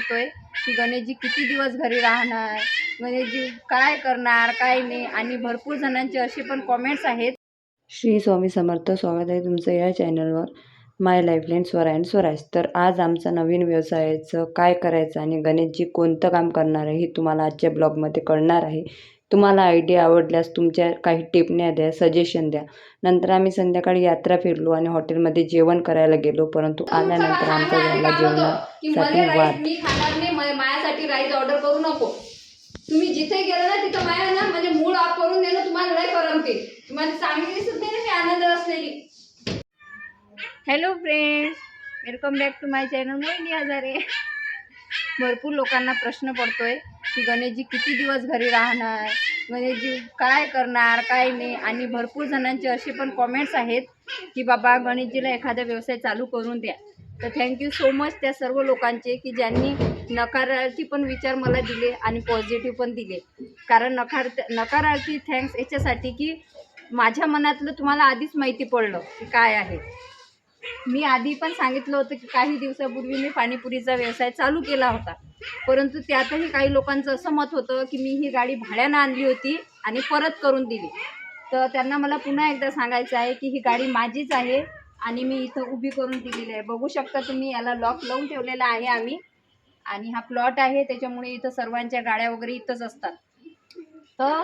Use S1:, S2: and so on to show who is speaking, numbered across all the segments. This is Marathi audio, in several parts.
S1: पडतोय की गणेशजी किती दिवस घरी राहणार? गणेशजी काय करणार काय नाही? आणि भरपूर जणांचे असे पण कॉमेंट्स आहेत.
S2: श्री स्वामी समर्थ स्वागत आहे तुमचं या चॅनलवर my lifeline Swara and Swaraj. तर आज आमचा नवीन व्यवसायाचं काय करायचं आणि गणेशजी कोणतं काम करणार आहे हे तुम्हाला आजच्या ब्लॉगमध्ये कळणार आहे. तुम्हाला आयडिया आवडल्यास तुमच्या काही टिपण्या द्या सजेशन द्या. नंतर आम्ही संध्याकाळी यात्रा फिरलो आणि हॉटेलमध्ये जेवण करायला गेलो परंतु आल्यानंतर आमचा झाला
S1: की
S2: जेवणासाठी वाद
S1: मी खाणार नाही मा- मायासाठी राईस ऑर्डर करू नको. तुम्ही जिथे गेला ना तिथं माया ना म्हणजे मूड ऑफ करून देणं तुम्हाला लय करमते तुम्हाला चांगली दिसत नाही ना मी आनंद असलेली. Hello friends welcome back to my channel Mohini Hazare. भरपूर लोकांना प्रश्न पडतोय. की गणेशजी किती दिवस घरी राहणार? गणेशजी काय करणार काय नाही? आणि भरपूर जणांचे असे पण कॉमेंट्स आहेत की बाबा गणेशजीला एखादा व्यवसाय चालू करून द्या. तर थँक्यू सो मच त्या सर्व लोकांचे की ज्यांनी नकारार्थी पण विचार मला दिले आणि पॉझिटिव्ह पण दिले. कारण नकार नकारार्थी थँक्स याच्यासाठी की माझ्या मनातलं तुम्हाला आधीच माहिती पडलं की काय आहे. मी आधी पण सांगितलं होतं की काही दिवसापूर्वी मी पाणीपुरीचा व्यवसाय चालू केला होता. परंतु त्यातही काही लोकांचं असं मत होतं की मी ही गाडी भाड्यानं आणली होती आणि परत करून दिली. तर त्यांना मला पुन्हा एकदा सांगायचं आहे की ही गाडी माझीच आहे आणि मी इथं उभी करून दिलेली आहे. बघू शकता तुम्ही याला लॉक लावून ठेवलेला आहे आम्ही. आणि हा प्लॉट आहे त्याच्यामुळे इथं सर्वांच्या गाड्या वगैरे इथंच असतात. तर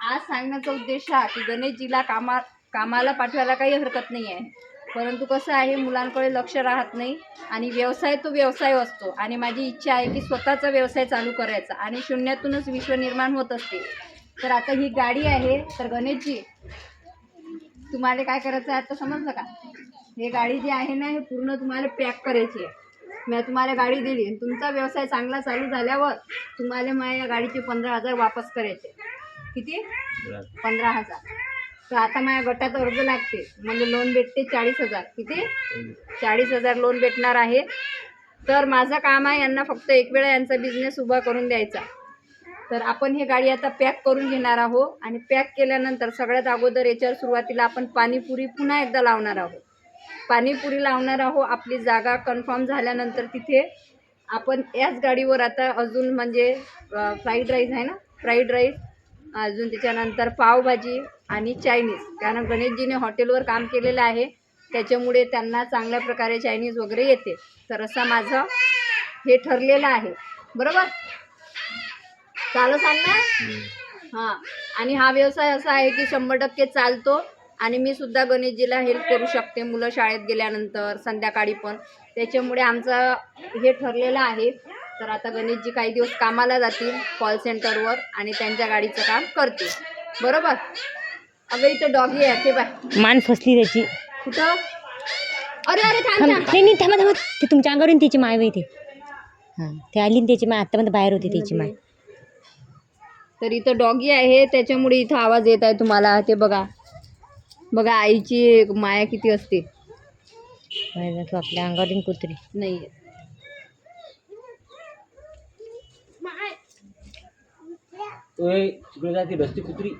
S1: आज सांगण्याचा उद्देश हा की गणेशजीला कामा कामाला पाठवायला काही हरकत नाही आहे परंतु कसं आहे मुलांकडे लक्ष राहत नाही आणि व्यवसाय तो व्यवसाय असतो. आणि माझी इच्छा आहे की स्वतःचा व्यवसाय चालू करायचा आणि शून्यातूनच विश्व निर्माण होत असते. तर आता ही गाडी आहे तर गणेशजी तुम्हाला काय करायचं आहे आता समजलं का? हे गाडी जी आहे ना हे पूर्ण तुम्हाला पॅक करायची आहे. मी तुम्हाला गाडी दिली आणि तुमचा व्यवसाय चांगला चालू झाल्यावर तुम्हाला माझ्या गाडीचे पंधरा हजार वापस करायचे. किती? पंधरा हजार. तर आता माझ्या गटात अर्ज लागते म्हणजे लोन भेटते चाळीस हजार. किती? चाळीस हजार लोन भेटणार आहे. तर माझं काम आहे यांना फक्त एक वेळा यांचा बिझनेस उभा करून द्यायचा. तर आपण हे गाडी आता पॅक करून घेणार आहोत. आणि पॅक केल्यानंतर सगळ्यात अगोदर याच्यावर सुरुवातीला आपण पाणीपुरी पुन्हा एकदा लावणार आहोत. पाणीपुरी लावणार आहोत. आपली जागा कन्फर्म झाल्यानंतर तिथे आपण याच गाडीवर आता अजून म्हणजे फ्राईड राईस आहे ना? फ्राईड राईस अजून त्याच्यानंतर पावभाजी आणि चायनीज. कारण गणेशजीने हॉटेलवर काम केलेलं आहे. त्याच्यामुळे त्यांना चांगल्या प्रकारे चायनीज वगैरे येते. तर असं माझं हे ठरलेलं आहे. बरोबर? चालू सांग ना हां. आणि हा व्यवसाय असा आहे की शंभर टक्के चालतो. आणि मी सुद्धा गणेशजीला हेल्प करू शकते. मुलं शाळेत गेल्यानंतर संध्याकाळी पण. त्याच्यामुळे आमचं हे ठरलेलं आहे. तर आता गणेशजी काही दिवस कामाला जातील कॉल सेंटरवर आणि त्यांच्या गाडीचं काम करतील. बरोबर? अगं इथं डॉगी आहे. ते बाय
S3: मान फसली त्याची.
S1: कुठं? अरे अरे थांब
S3: थांब.
S1: थांब.
S3: नाही नाही थांबा थांबा. ते तुमच्या अंगावरून त्याची माय बाई ते हां. ते आली ना त्याची माय. आत्तापर्यंत बाहेर होती त्याची माय.
S1: तर इथं डॉगी आहे. त्याच्यामुळे इथं आवाज येत आहे तुम्हाला. ते बघा. बघा आईची माया किती असते.
S3: बाहेर आपल्या अंगावरून कुत्री.
S1: नाही
S4: तिकडे जाते रस्ते कुत्री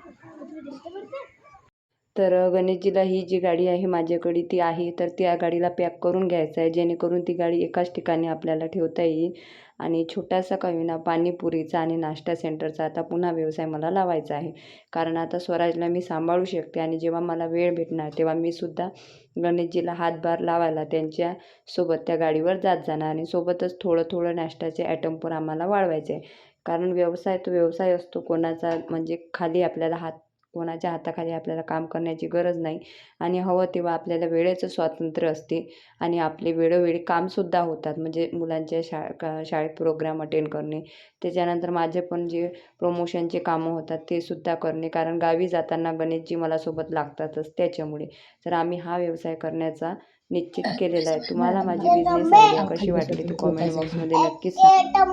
S2: तर गणेशजीला ही जी गाडी आहे माझ्याकडे ती आहे तर त्या गाडीला पॅक करून घ्यायचं आहे जेणेकरून ती गाडी एकाच ठिकाणी आपल्याला ठेवता येईल. आणि छोटासा कविना पाणीपुरीचा आणि नाश्ता सेंटरचा आता पुन्हा व्यवसाय मला लावायचा आहे. कारण आता स्वराजला मी सांभाळू शकते आणि जेव्हा मला वेळ भेटणार तेव्हा मी सुद्धा गणेशजीला हातभार लावायला त्यांच्यासोबत त्या गाडीवर जात जाणार आणि सोबतच थोडं थोडं नाश्त्याचे ॲटम पण आम्हाला वाढवायचे आहे. कारण व्यवसाय तो व्यवसाय असतो कोणाचा म्हणजे खाली आपल्याला हात कोणाच्या हाताखाली आपल्याला काम करण्याची गरज नाही आणि हवं तेव्हा आपल्याला वेळेचं स्वातंत्र्य असते आणि आपले वेळोवेळी कामसुद्धा होतात. म्हणजे मुलांच्या शा का शाळेत प्रोग्राम अटेंड करणे त्याच्यानंतर माझे पण जे प्रमोशनचे कामं होतात ते सुद्धा करणे. कारण गावी जाताना गणेशजी मला सोबत लागतातच त्याच्यामुळे. तर आम्ही हा व्यवसाय करण्याचा निश्चित केलेला आहे. तुम्हाला माझी बिझनेस आयडिया कशी वाटली ती कॉमेंट बॉक्समध्ये नक्कीच सांगा.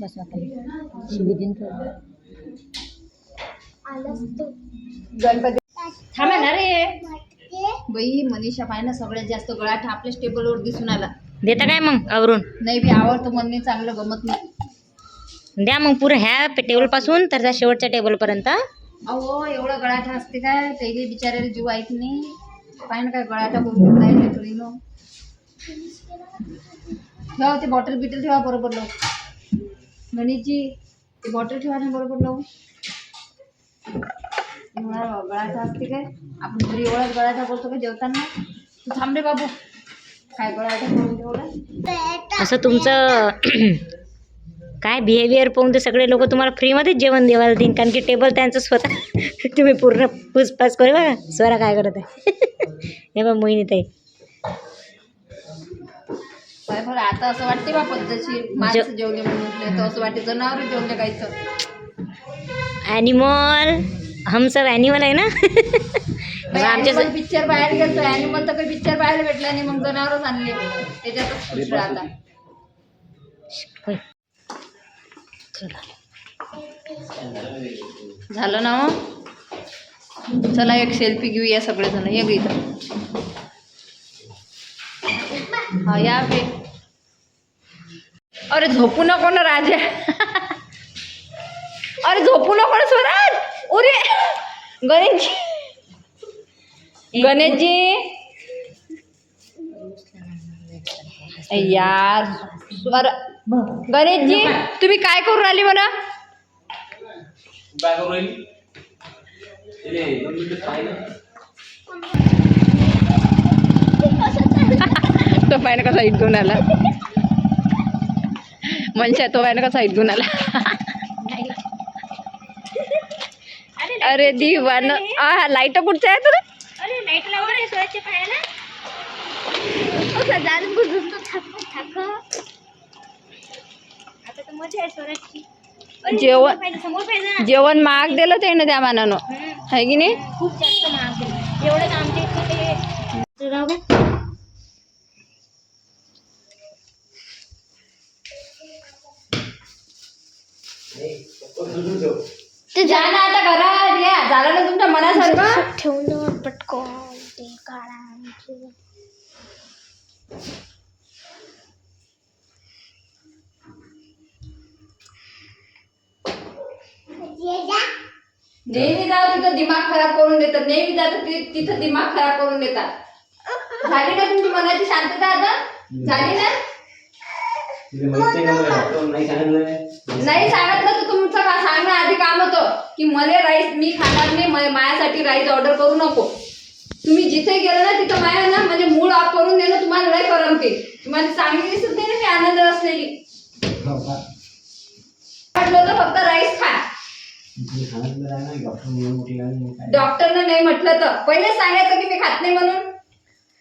S3: बस
S1: गणपती थांबा ना रे. बाई मनीषा पाय ना सगळ्यात जास्त गळाठ आपल्याच टेबलवर दिसून आला.
S3: देता काय मग आवरून?
S1: नाही बी आवडतं म्हणणे चांगलं गमत नाही.
S3: द्या मग पुरं ह्या टेबलपासून तर त्या शेवटच्या टेबलपर्यंत
S1: अहो एवढं गळाठा असते काय? त्याला बिचारायला जीव ऐक नाही. पाय ना काय गळाठा करून घेतलाय लेकरीनं ठेवा ते बॉटल बिटल ठेवा बरोबर लावून. गणेशजी ते बॉटल ठेवा ना बरोबर लावून. गळाचा असते काय? आपण घरी एवढाच गळाचा बोलतो का जेवताना? तू बाबू. काय गळाचा करून
S3: असं तुमचं काय बिहेवियर पाहून तर सगळे लोक तुम्हाला फ्रीमध्येच जेवण देवायला देईन कारण की टेबल त्यांचं स्वतः. तुम्ही पूर्ण पुसपास करू बघा. स्वरा काय करत आहे? हे बघ मोहिनी ताई.
S1: आता असं वाटते बा पद्धतशीर. माणसं जेवले म्हणून असं वाटते जनावर जेवले काही तर
S3: ॲनिमल हम सब ॲनिमल आहे ना? आमच्या
S1: ॲनिमल पिक्चर बाहेर गेलतो. ॲनिमल तर काही पिक्चर पाहायला भेटला नाही. मग जनावरच आणले. त्याच्यातच खुश राहता. झालं ना हो? चला एक सेल्फी घेऊया सगळेजण. ये ग इथं. हा या बे. अरे झोपू नको ना राजा. अरे झोपू नको ना स्वराज. उरे. गणेशजी. गणेशजी. यार. स्वर गणेशजी तुम्ही काय करून राहिली म्हणा?
S4: काय करू राहिली? ते दोन मिनिटं पाहिलं
S1: तो पाहिजे कसा अरे दिवान लाइट कुठचं आहे. तुला? जेवण जेवण महाग दिलं ते ना त्या मानानं. आहे की नाही?
S3: खूप जास्त महाग आहे. एवढंच आमच्या इथे ते राहू द्या.
S1: ते जा ना आता घरात या झालं ना तुमच्या मनासारखं?
S5: ठेवलं पटकन ते काढा
S1: नेहमी जा तिथं दिमाग खराब करून देतात. नेहमी जात तिथं दिमाग खराब करून देतात. झाली ना तुमची मनाची शांतता आता? झाली ना?
S4: नाही
S1: नाही. सांगितलं तर सांगणं? आधी काम होतं की मला राईस मी खाणार नाही मला माझ्यासाठी राईस ऑर्डर करू नको. तुम्ही जिथे गेलं ना तिथं माया ना म्हणजे मूड ऑफ करून देणं तुम्हाला लय करमते तुम्हाला चांगली दिसत नाही ना मी आनंद असलेली. म्हटलं तर फक्त राईस खा. डॉक्टरनं नाही म्हटलं तर. पहिलेच सांगायचं की मी खात नाही म्हणून.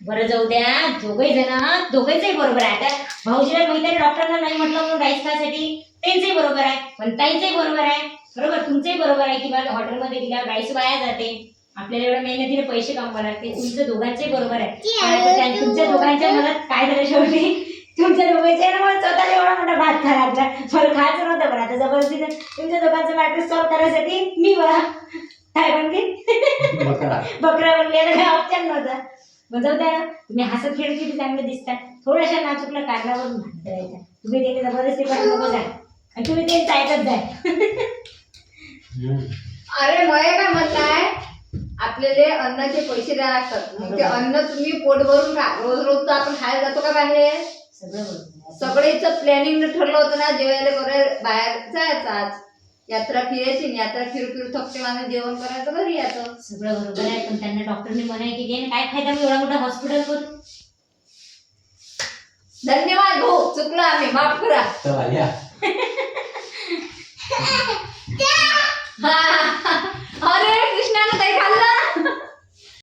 S3: बरं जाऊ द्या दोघही जण दोघांचंही बरोबर आहे. आता भाऊजीला माहिती आहे डॉक्टरना नाही म्हटलं म्हणून राईस खासाठी त्यांचंही बरोबर आहे पण ताईंचंही बरोबर आहे. बरोबर? तुमचंही बरोबर आहे की बा हॉटेलमध्ये गेल्यावर राईस वाया जाते. आपल्याला एवढ्या मेहनतीने पैसे कमवावे लागते. तुमचं दोघांचंही बरोबर आहे. तुमच्या दोघांच्या मनात काय झालं शेवटी? तुमच्या दोघांच्या ना मला स्वतःला एवढा मोठा भात खा लागला मला खायचं नव्हतं पण आता जबरदस्ती तुमच्या दोघांचं मॅटर सॉल्व्ह करायसाठी मी बा काय म्हणते?
S4: बकरा.
S3: बकरा बनले काय ऑप्शन नव्हता. मग जाऊ द्या तुम्ही हसत खेळत किती चांगले दिसतात थोड्याशा नाचुकल्या कारणावरून भांडण करायचं तुम्ही त्याची जबरदस्ती पण आणि तुम्ही ते ऐकत जाय.
S4: हम्म.
S1: अरे मय काय म्हणणं आहे आपल्याला अन्नाचे पैसे द्यावे लागतात. मग ते अन्न तुम्ही पोट भरून खा रोज रोज तर आपण खायला जातो का बाहेर?
S3: बरोबर.
S1: सगळेच प्लॅनिंग ठरलं होतं ना जेवायला करायला बाहेर जायचं आज यात्रा फिरायची यात्रा फिरू फिरू थकते माणूस जेवण करायचं घरी यायचं.
S3: सगळं बरोबर आहे पण त्यांना डॉक्टरने म्हणाय की घे काय फायदा मग एवढा मोठा हॉस्पिटल करून
S1: धन्यवाद भाऊ चुकलं आम्ही माफ करा.
S4: अरे कृष्णा
S1: ताई खाल्लं